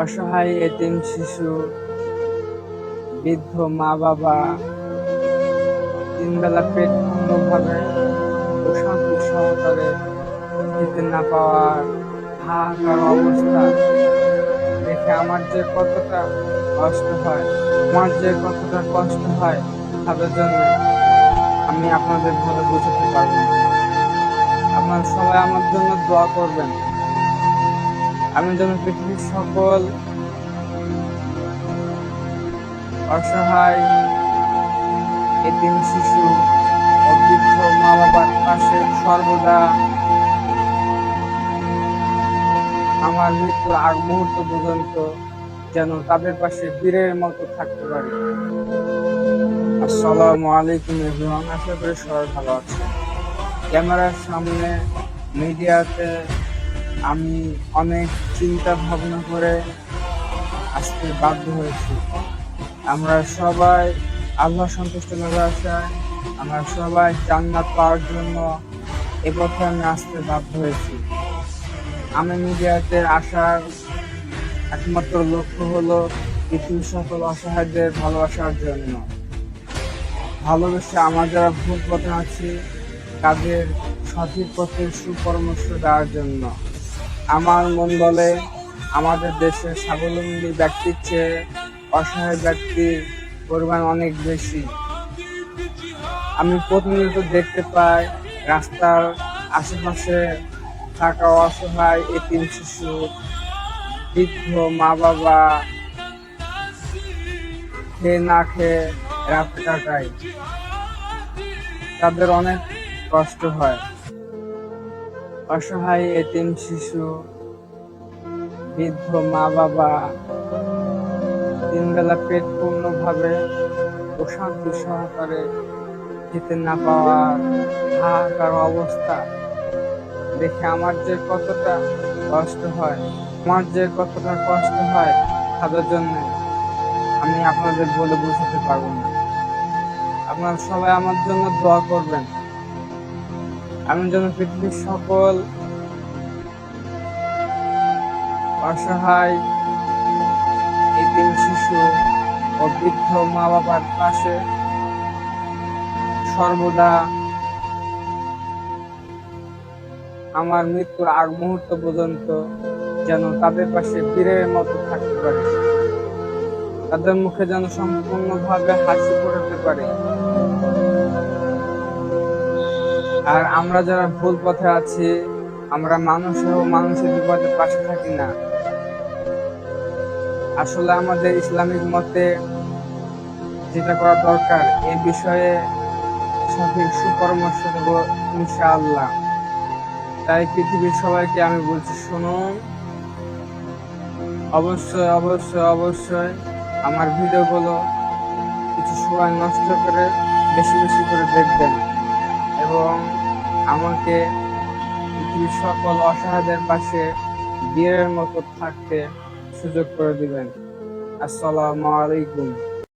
অসহায় এতিম শিশু, বৃদ্ধ মা বাবা তিনবেলা পেট পূর্ণভাবে প্রশান্তি সহকারে খেতে না পাওয়ার হাহাকার অবস্থা দেখে আমার যে কতটা কষ্ট হয়, আমার যে কতটা কষ্ট হয় তাদের জন্য আমি আপনাদের ভালো বোঝাতে পারব না। আপনারা সবাই আমার জন্য দোয়া করবেন। আমি যেন পৃথিবীর সকল অসহায় এতিম শিশু ও বৃদ্ধ মা বাবার পাশে সর্বদা আমার মৃত্যুর আগ মুহূর্ত পর্যন্ত যেন তাদের পাশে বীরের মতো থাকতে পারি। আসসালামু আলাইকুম এভরিওয়ান, আশা করি সবাই ভালো আছে ক্যামেরার সামনে মিডিয়াতে আমি অনেক চিন্তা ভাবনা করে আসতে বাধ্য হয়েছি। আমরা সবাই আল্লাহ সন্তুষ্ট লাভে আসায় আমরা সবাই জান্নাত পাওয়ার জন্য এ পথে আমি আসতে বাধ্য হয়েছি। আমি মিডিয়াতে আসার একমাত্র লক্ষ্য হলো পৃথিবীর সকল অসহায়দের ভালোবাসার জন্য। ভালোবেসে আমরা যারা ভুল পথে আছি, তাদের সঠিক পথে সুপরামর্শ দেওয়ার জন্য। আমার মন বলে, আমাদের দেশে স্বাবলম্বী ব্যক্তির চেয়ে অসহায় ব্যক্তির পরিমাণ অনেক বেশি। আমি প্রতিনিয়ত দেখতে পাই, রাস্তার আশেপাশে থাকা অসহায় এতিম শিশু, বৃদ্ধ মা বাবা খেয়ে না খেয়ে রাত কাটায়। তাদের অনেক কষ্ট হয়। অসহায় এতিম শিশু, বৃদ্ধ মা বাবা তিনবেলা পেট পূর্ণভাবে প্রশান্তি সহকারে খেতে না পাওয়ার হাহাকার অবস্থা দেখে আমার যে কতটা কষ্ট হয়, আমার যে কতটা কষ্ট হয় তাদের জন্য আমি আপনাদের বলে বোঝাতে পারব না। আপনারা সবাই আমার জন্য দোয়া করবেন। আমি যেন পৃথিবীর সকল অসহায় শিশু ও বৃদ্ধ মা বাবার পাশে সর্বদা আমার মৃত্যুর আগ মুহূর্ত পর্যন্ত যেন তাদের পাশে বীরের মতো থাকতে পারে। তাদের মুখে যেন সম্পূর্ণভাবে হাসি ফোটাতে পারে। আর আমরা যারা ভুল পথে আছি, আমরা মানুষের ও মানুষের বিপদে পাশে থাকি না। আসলে আমাদের ইসলামিক মতে যেটা করা দরকার, এ বিষয়ে সঠিক সুপরামর্শ দেব ইনশাআল্লাহ। তাই পৃথিবীর সবাইকে আমি বলছি, শুনুন। অবশ্যই অবশ্যই অবশ্যই আমার ভিডিওগুলো কিছু সময় নষ্ট করে বেশি বেশি করে দেখবেন। এবং আমাকে পৃথিবীর সকল অসহায়দের পাশে বীরের মতো থাকতে সুযোগ করে দিবেন। আসসালামু আলাইকুম।